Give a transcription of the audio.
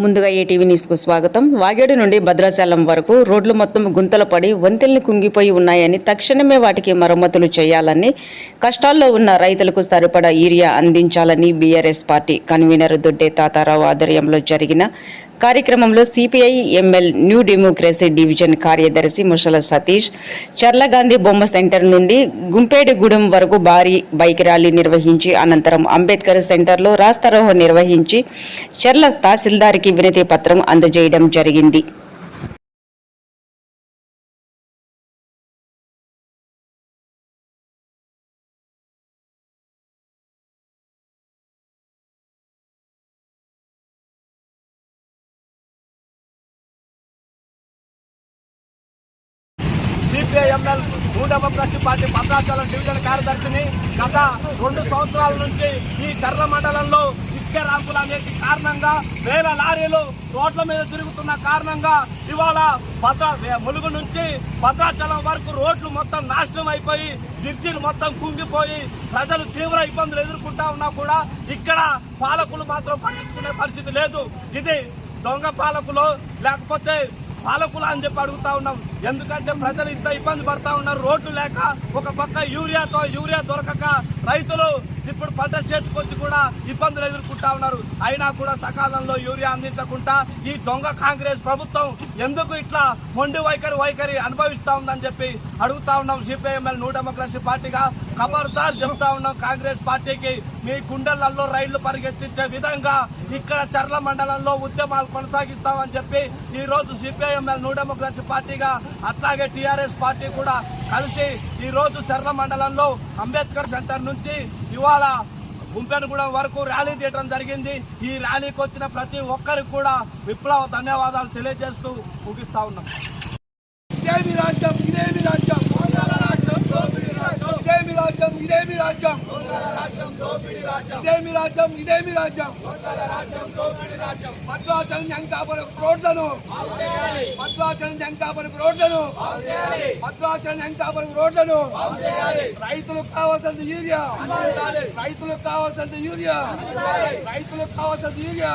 ముందుగా ఏటీవీ న్యూస్కు స్వాగతం. వాగేడు నుండి భద్రాచలం వరకు రోడ్లు మొత్తం గుంతలు పడి వంతెల్ని కుంగిపోయి ఉన్నాయని తక్షణమే వాటికి మరమ్మతులు చేయాలని కష్టాల్లో ఉన్న రైతులకు సరిపడా ఈరియా అందించాలని BRS party convener Dodde Tatarao ఆధ్వర్యంలో జరిగిన కార్యక్రమంలో CPI ML new democracy division కార్యదర్శి ముషల సతీష్ చర్లగాంధీ బొమ్మ సెంటర్ నుండి గుంపేడిగూడెం వరకు భారీ బైక్ ర్యాలీ నిర్వహించి అనంతరం అంబేద్కర్ సెంటర్లో రాస్తారోహో నిర్వహించి చర్ల తహసీల్దార్కి వినతి పత్రం అందజేయడం జరిగింది. సిపిఐఎంఎల్ న్యూ ప్రశ్న పార్టీ భద్రాచలం డివిజన్ కార్యదర్శిని గత రెండు సంవత్సరాల నుంచి ఈ చర్ల మండలంలో ఇసుక ర్యాంపులు అనేటి కారణంగా వేల లారీలు రోడ్ల మీద తిరుగుతున్న కారణంగా ఇవాళ భద్ర ములుగు నుంచి భద్రాచలం వరకు రోడ్లు మొత్తం నాశనం అయిపోయి బ్రిడ్జిలు మొత్తం కుంగిపోయి ప్రజలు తీవ్ర ఇబ్బందులు ఎదుర్కొంటా ఉన్నా కూడా ఇక్కడ పాలకులు మాత్రం పట్టించుకునే పరిస్థితి లేదు. ఇది దొంగ పాలకులు లేకపోతే పాలకులు అని చెప్పి అడుగుతా ఉన్నాం. ఎందుకంటే ప్రజలు ఇంత ఇబ్బంది పడతా ఉన్నారు. రోడ్లు లేక ఒక పక్క యూరియాతో యూరియా దొరకక రైతులు ఇప్పుడు పంట చేతికొచ్చి కూడా ఇబ్బందులు ఎదుర్కొంటా ఉన్నారు. అయినా కూడా సకాలంలో యూరియా అందించకుండా ఈ దొంగ కాంగ్రెస్ ప్రభుత్వం ఎందుకు ఇట్లా మొండి వైఖరి వైఖరి అనుభవిస్తూ ఉందని చెప్పి అడుగుతా ఉన్నాం. సిపిఐఎంఎల్ న్యూ డెమోక్రసీ పార్టీగా ఖబర్దార్ చెప్తా ఉన్నాం. కాంగ్రెస్ పార్టీకి మీ గుండెలలో రైళ్ళు పరిగెత్తించే విధంగా ఇక్కడ చర్ల మండలంలో ఉద్యమాలు కొనసాగిస్తామని చెప్పి ఈరోజు సిపిఐఎంఎల్ న్యూ డెమోక్రసీ పార్టీగా అట్లాగే టీఆర్ఎస్ పార్టీ కూడా కలిసి ఈరోజు చర్ల మండలంలో అంబేద్కర్ సెంటర్ నుంచి ఇవాళ గుంపెనగూడెం వరకు ర్యాలీ తీయడం జరిగింది. ఈ ర్యాలీకి వచ్చిన ప్రతి ఒక్కరికి కూడా విప్లవ ధన్యవాదాలు తెలియజేస్తూ ముగిస్తా ఉన్నాం ఇదేమి రాజ్యం ఇదేమి రాజ్యం ఇదేమి రాజ్యం ఇదేమి రాజ్యం. ఇదేమి రాజ్యం? ఇదేమి రాజ్యం? భద్రాచలం జంకాపురం రోడ్లను. భద్రాచలం జంకాపురం రోడ్లను. భద్రాచలం జంకాపురం రోడ్లను. రైతులకు కావాల్సిన యూరియా. రైతులకు కావాల్సిన యూరియా. రైతులకు కావాల్సిన యూరియా.